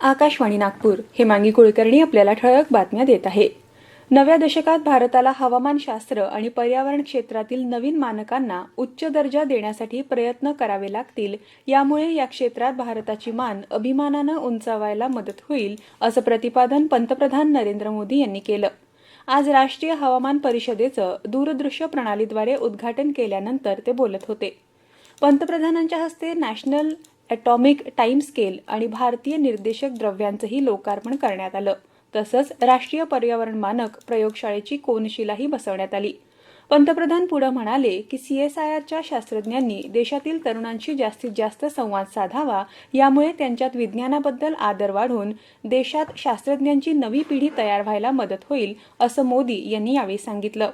आकाशवाणी नागपूर हेमांगी कुलकर्णी आपल्याला ठळक बातम्या देत आहे. नव्या दशकात भारताला हवामानशास्त्र आणि पर्यावरण क्षेत्रातील नवीन मानकांना उच्च दर्जा देण्यासाठी प्रयत्न करावे लागतील यामुळे या क्षेत्रात भारताची मान अभिमानानं उंचावायला मदत होईल असं प्रतिपादन पंतप्रधान नरेंद्र मोदी यांनी केलं. आज राष्ट्रीय हवामान परिषदेचं दूरदृश्य प्रणालीद्वारे उद्घाटन केल्यानंतर ते बोलत होते. पंतप्रधानांच्या हस्ते नॅशनल ॲटॉमिक टाईम स्केल आणि भारतीय निर्देशक द्रव्यांचंही लोकार्पण करण्यात आलं. तसंच राष्ट्रीय पर्यावरण मानक प्रयोगशाळेची कोनशिलाही बसवण्यात आली. पंतप्रधान पुढे म्हणाले की सीएसआयआरच्या शास्त्रज्ञांनी देशातील तरुणांशी जास्तीत जास्त संवाद साधावा यामुळे त्यांच्यात विज्ञानाबद्दल आदर वाढून देशात शास्त्रज्ञांची नवी पिढी तयार व्हायला मदत होईल असं मोदी यांनी यावेळी सांगितलं.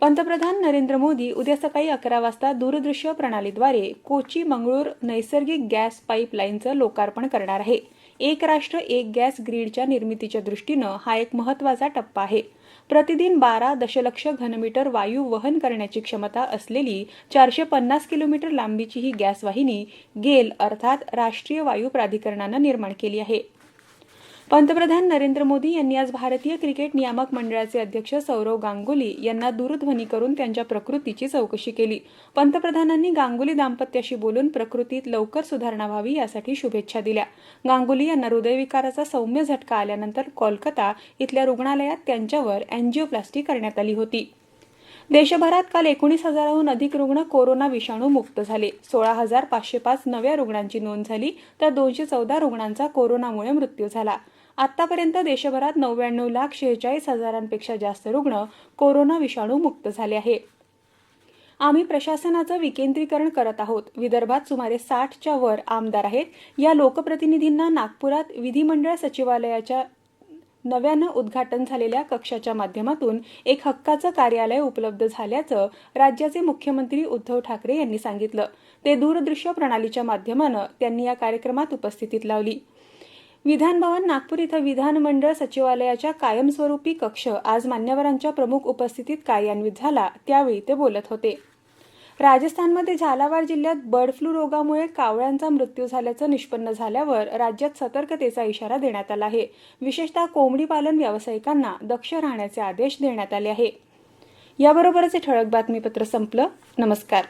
पंतप्रधान नरेंद्र मोदी उद्या सकाळी अकरा वाजता दूरदृश्य प्रणालीद्वारे कोची मंगळूर नैसर्गिक गॅस पाईपलाईनचं लोकार्पण करणार आहे. एक राष्ट्र एक गॅस ग्रीडच्या निर्मितीच्या दृष्टीनं हा एक महत्त्वाचा टप्पा आहे. प्रतिदिन बारा दशलक्ष घनमीटर वायू वहन करण्याची क्षमता असलेली चारशे पन्नास किलोमीटर लांबीची ही गॅस वाहिनी गेल अर्थात राष्ट्रीय वायू प्राधिकरणानं निर्माण केली आहे. पंतप्रधान नरेंद्र मोदी यांनी आज भारतीय क्रिकेट नियामक मंडळाचे अध्यक्ष सौरव गांगुली यांना दूरध्वनी करून त्यांच्या प्रकृतीची चौकशी केली. पंतप्रधानांनी गांगुली दाम्पत्याशी बोलून प्रकृतीत लवकर सुधारणा व्हावी यासाठी शुभेच्छा दिल्या. गांगुली यांना हृदयविकाराचा सौम्य झटका आल्यानंतर कोलकाता इथल्या रुग्णालयात त्यांच्यावर अँजिओप्लास्टी करण्यात आली होती. देशभरात काल एकोणीस हजाराहून अधिक रुग्ण कोरोना विषाणू मुक्त झाले. सोळा हजार पाचशे पाच नव्या रुग्णांची नोंद झाली तर दोनशे चौदा रुग्णांचा कोरोनामुळे मृत्यू झाला. आतापर्यंत देशभरात नव्याण्णव लाख शेहेचाळीस हजारांपेक्षा जास्त रुग्ण कोरोना विषाणू मुक्त झाले आहे. आम्ही प्रशासनाचं विकेंद्रीकरण करत आहोत. विदर्भात सुमारे साठच्या वर आमदार आहेत. या लोकप्रतिनिधींना नागपुरात विधिमंडळ सचिवालयाच्या नव्यानं उद्घाटन झालेल्या कक्षाच्या माध्यमातून एक हक्काचं कार्यालय उपलब्ध झाल्याचं राज्याचे मुख्यमंत्री उद्धव ठाकरे यांनी सांगितलं. ते दूरदृश्य प्रणालीच्या माध्यमानं त्यांनी या कार्यक्रमात उपस्थितीत लावली. विधानभवन नागपूर इथं विधानमंडळ सचिवालयाच्या कायमस्वरूपी कक्ष आज मान्यवरांच्या प्रमुख उपस्थितीत कार्यान्वित झाला त्यावेळी ते बोलत होते. राजस्थानमध्ये झालावार जिल्ह्यात बर्ड फ्लू रोगामुळे कावळ्यांचा मृत्यू झाल्याचं निष्पन्न झाल्यावर राज्यात सतर्कतेचा इशारा देण्यात आला आहे. विशेषतः कोंबडी पालन व्यावसायिकांना दक्ष राहण्याचे आदेश देण्यात आले आहे. याबरोबरच हे ठळक बातमीपत्र संपलं. नमस्कार.